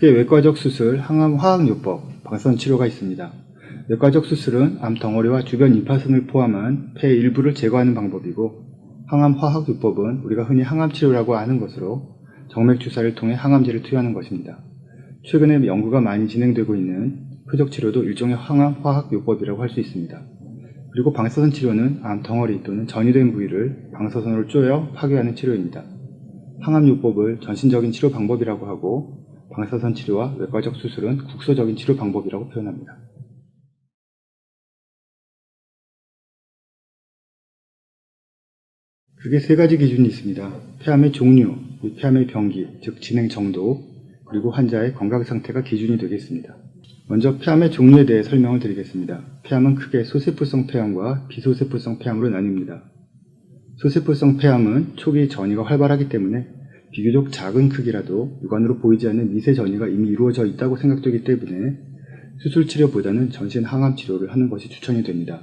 크게 외과적 수술, 항암 화학요법, 방사선 치료가 있습니다. 외과적 수술은 암 덩어리와 주변 임파선을 포함한 폐 일부를 제거하는 방법이고 항암 화학요법은 우리가 흔히 항암 치료라고 아는 것으로 정맥 주사를 통해 항암제를 투여하는 것입니다. 최근에 연구가 많이 진행되고 있는 표적 치료도 일종의 항암 화학 요법이라고 할 수 있습니다. 그리고 방사선 치료는 암 덩어리 또는 전이된 부위를 방사선으로 쪼여 파괴하는 치료입니다. 항암 요법을 전신적인 치료 방법이라고 하고 방사선 치료와 외과적 수술은 국소적인 치료 방법이라고 표현합니다. 크게 세 가지 기준이 있습니다. 폐암의 종류, 및 폐암의 병기, 즉 진행 정도, 그리고 환자의 건강 상태가 기준이 되겠습니다. 먼저 폐암의 종류에 대해 설명을 드리겠습니다. 폐암은 크게 소세포성 폐암과 비소세포성 폐암으로 나뉩니다. 소세포성 폐암은 초기 전이가 활발하기 때문에 비교적 작은 크기라도 육안으로 보이지 않는 미세 전이가 이미 이루어져 있다고 생각되기 때문에 수술 치료보다는 전신 항암 치료를 하는 것이 추천이 됩니다.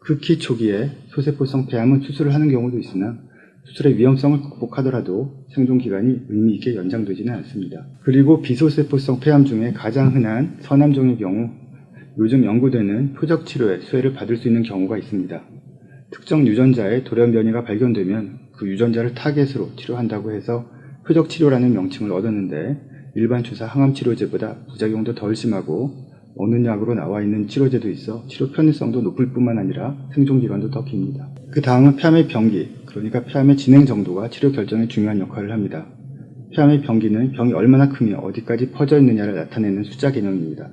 극히 초기에 소세포성 폐암은 수술을 하는 경우도 있으나 수술의 위험성을 극복하더라도 생존 기간이 의미 있게 연장되지는 않습니다. 그리고 비소세포성 폐암 중에 가장 흔한 서남종의 경우 요즘 연구되는 표적 치료에 수혜를 받을 수 있는 경우가 있습니다. 특정 유전자의 돌연 변이가 발견되면 그 유전자를 타겟으로 치료한다고 해서 표적 치료라는 명칭을 얻었는데 일반 주사 항암 치료제보다 부작용도 덜 심하고 어느 약으로 나와 있는 치료제도 있어 치료 편의성도 높을 뿐만 아니라 생존 기간도 더 깁니다. 그 다음은 폐암의 병기, 그러니까 폐암의 진행 정도가 치료 결정에 중요한 역할을 합니다. 폐암의 병기는 병이 얼마나 크며 어디까지 퍼져 있느냐를 나타내는 숫자 개념입니다.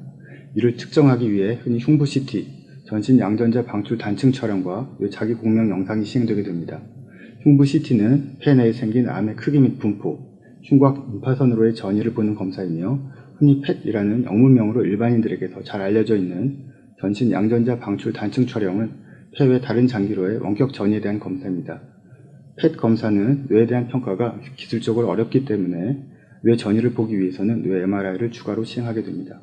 이를 측정하기 위해 흔히 흉부 CT, 전신 양전자 방출 단층 촬영과 자기 공명 영상이 시행되게 됩니다. 흉부 CT는 폐 내에 생긴 암의 크기 및 분포, 흉곽 임파선으로의 전이를 보는 검사이며 흔히 펫이라는 영문명으로 일반인들에게서 잘 알려져 있는 전신 양전자 방출 단층 촬영은 폐 외 다른 장기로의 원격 전이에 대한 검사입니다. 펫 검사는 뇌에 대한 평가가 기술적으로 어렵기 때문에 뇌 전이를 보기 위해서는 뇌 MRI를 추가로 시행하게 됩니다.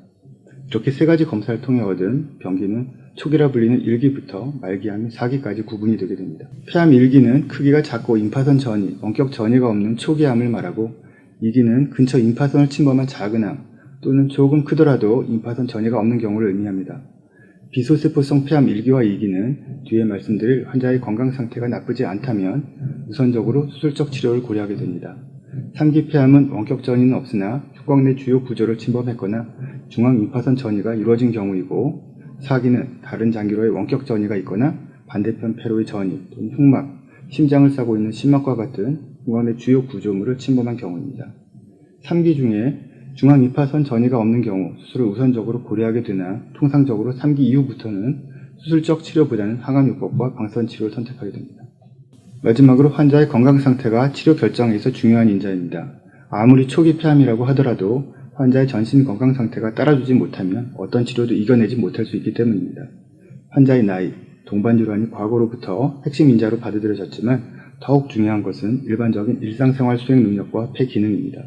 이렇게 세 가지 검사를 통해 얻은 병기는 초기라 불리는 1기부터 말기암 4기까지 구분이 되게 됩니다. 폐암 1기는 크기가 작고 임파선 전이, 원격 전이가 없는 초기암을 말하고 2기는 근처 임파선을 침범한 작은 암 또는 조금 크더라도 임파선 전이가 없는 경우를 의미합니다. 비소세포성 폐암 1기와 2기는 뒤에 말씀드릴 환자의 건강 상태가 나쁘지 않다면 우선적으로 수술적 치료를 고려하게 됩니다. 3기 폐암은 원격 전이는 없으나 흉곽 내 주요 구조를 침범했거나 중앙 임파선 전이가 이루어진 경우이고 4기는 다른 장기로의 원격 전이가 있거나 반대편 폐로의 전이 또는 흉막, 심장을 싸고 있는 심막과 같은 내 주요 구조물을 침범한 경우입니다. 3기 중에 중앙 임파선 전이가 없는 경우 수술을 우선적으로 고려하게 되나 통상적으로 3기 이후부터는 수술적 치료보다는 항암요법과 방사선 치료를 선택하게 됩니다. 마지막으로 환자의 건강 상태가 치료 결정에 있어 중요한 인자입니다. 아무리 초기 폐암이라고 하더라도 환자의 전신 건강 상태가 따라주지 못하면 어떤 치료도 이겨내지 못할 수 있기 때문입니다. 환자의 나이, 동반 질환이 과거로부터 핵심 인자로 받아들여졌지만 더욱 중요한 것은 일반적인 일상생활 수행 능력과 폐 기능입니다.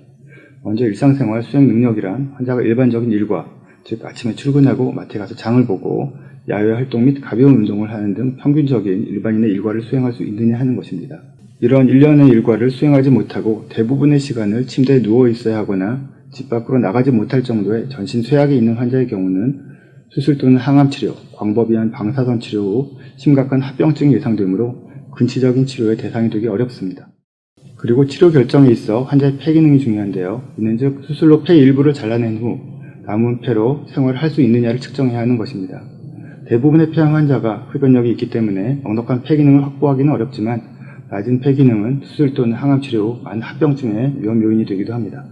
먼저 일상생활 수행 능력이란 환자가 일반적인 일과 즉 아침에 출근하고 마트에 가서 장을 보고 야외 활동 및 가벼운 운동을 하는 등 평균적인 일반인의 일과를 수행할 수 있느냐 하는 것입니다. 이런 일련의 일과를 수행하지 못하고 대부분의 시간을 침대에 누워 있어야 하거나 집 밖으로 나가지 못할 정도의 전신 쇠약이 있는 환자의 경우는 수술 또는 항암 치료, 광범위한 방사선 치료 후 심각한 합병증이 예상되므로 근치적인 치료의 대상이 되기 어렵습니다. 그리고 치료 결정에 있어 환자의 폐 기능이 중요한데요. 이는 즉 수술로 폐 일부를 잘라낸 후 남은 폐로 생활을 할 수 있느냐를 측정해야 하는 것입니다. 대부분의 폐암 환자가 흡연력이 있기 때문에 넉넉한 폐 기능을 확보하기는 어렵지만 낮은 폐 기능은 수술 또는 항암 치료 후 많은 합병증의 위험 요인이 되기도 합니다.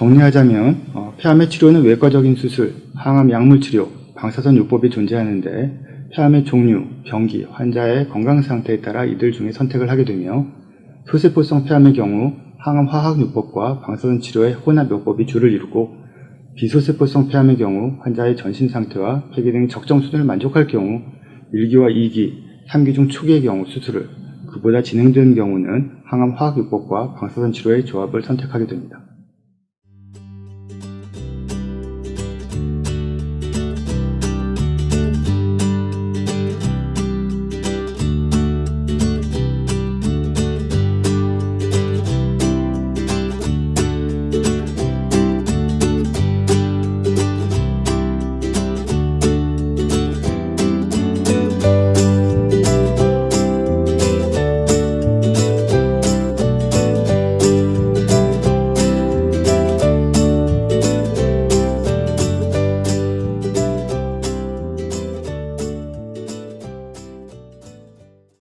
정리하자면 어, 폐암의 치료는 외과적인 수술, 항암 약물 치료, 방사선 요법이 존재하는데 폐암의 종류, 병기, 환자의 건강 상태에 따라 이들 중에 선택을 하게 되며 소세포성 폐암의 경우 항암 화학 요법과 방사선 치료의 혼합 요법이 주를 이루고 비소세포성 폐암의 경우 환자의 전신 상태와 폐 기능 적정 수준을 만족할 경우 1기와 2기, 3기 중 초기의 경우 수술을 그보다 진행된 경우는 항암 화학 요법과 방사선 치료의 조합을 선택하게 됩니다.